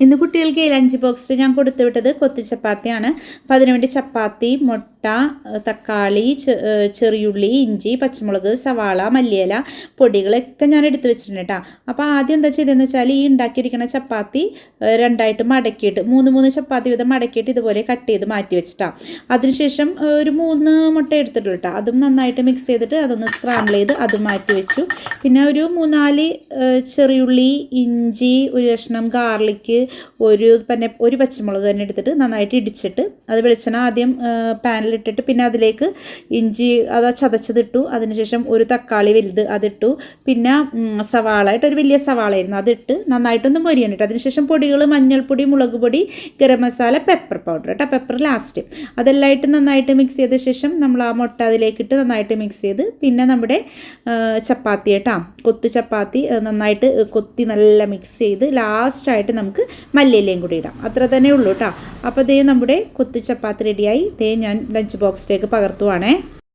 ഇന്ന് കുട്ടികൾക്ക് ലഞ്ച് ബോക്സിൽ ഞാൻ കൊടുത്തു വിട്ടത് കൊത്തി ചപ്പാത്തിയാണ്. അപ്പം അതിനുവേണ്ടി ചപ്പാത്തി മുട്ട തക്കാളി ചെറിയുള്ളി ഇഞ്ചി പച്ചമുളക് സവാള മല്ലിയില പൊടികളൊക്കെ ഞാൻ എടുത്തു വെച്ചിട്ടുണ്ട് കേട്ടോ അപ്പോൾ ആദ്യം എന്താ ചെയ്തതെന്ന് വെച്ചാൽ ഈ ഉണ്ടാക്കിയിരിക്കുന്ന ചപ്പാത്തി രണ്ടായിട്ട് മടക്കിയിട്ട് മൂന്ന് മൂന്ന് ചപ്പാത്തി വീതം മടക്കിയിട്ട് ഇതുപോലെ കട്ട് ചെയ്ത് മാറ്റി വെച്ചിട്ടാണ് അതിനുശേഷം ഒരു മൂന്ന് മുട്ട എടുത്തിട്ടുള്ളൂ കേട്ടോ അതും നന്നായിട്ട് മിക്സ് ചെയ്തിട്ട് അതൊന്ന് സ്ക്രാമ്പിൾ ചെയ്ത് അത് മാറ്റി വെച്ചു. പിന്നെ ഒരു മൂന്നാൽ ചെറിയുള്ളി ഇഞ്ചി ഒരു കഷ്ണം ഗാർലിക്ക് ഒരു പിന്നെ ഒരു പച്ചമുളക് തന്നെ എടുത്തിട്ട് നന്നായിട്ട് ഇടിച്ചിട്ട് അത് വെളിച്ചെണ്ണ ആദ്യം പാനിലിട്ടിട്ട് പിന്നെ അതിലേക്ക് ഇഞ്ചി അത് ചതച്ചതിട്ടു. അതിനുശേഷം ഒരു തക്കാളി വലുത് അതിട്ടു. പിന്നെ സവാള ആയിട്ട് ഒരു വലിയ സവാളയായിരുന്നു അതിട്ട് നന്നായിട്ടൊന്ന് മൊരിയണിട്ട്. അതിനുശേഷം പൊടികൾ മഞ്ഞൾപ്പൊടി മുളക് പൊടി ഗരം മസാല പെപ്പർ പൗഡർ കേട്ടോ പെപ്പർ ലാസ്റ്റ് അതെല്ലാം ഇട്ട് നന്നായിട്ട് മിക്സ് ചെയ്ത ശേഷം നമ്മൾ ആ മുട്ട അതിലേക്കിട്ട് നന്നായിട്ട് മിക്സ് ചെയ്ത് പിന്നെ നമ്മുടെ ചപ്പാത്തി കേട്ടോ കൊത്തു ചപ്പാത്തി നന്നായിട്ട് കൊത്തി നല്ല മിക്സ് ചെയ്ത് ലാസ്റ്റായിട്ട് നമുക്ക് മല്ലിയിലയും കൂടി ഇടാം. അത്ര തന്നെ ഉള്ളൂ കേട്ടോ അപ്പോൾ ദേ നമ്മുടെ കൊത്തു ചപ്പാത്തി റെഡിയായി ദേ ഞാൻ ലഞ്ച് ബോക്സിലേക്ക് പകർത്തുവാണേ.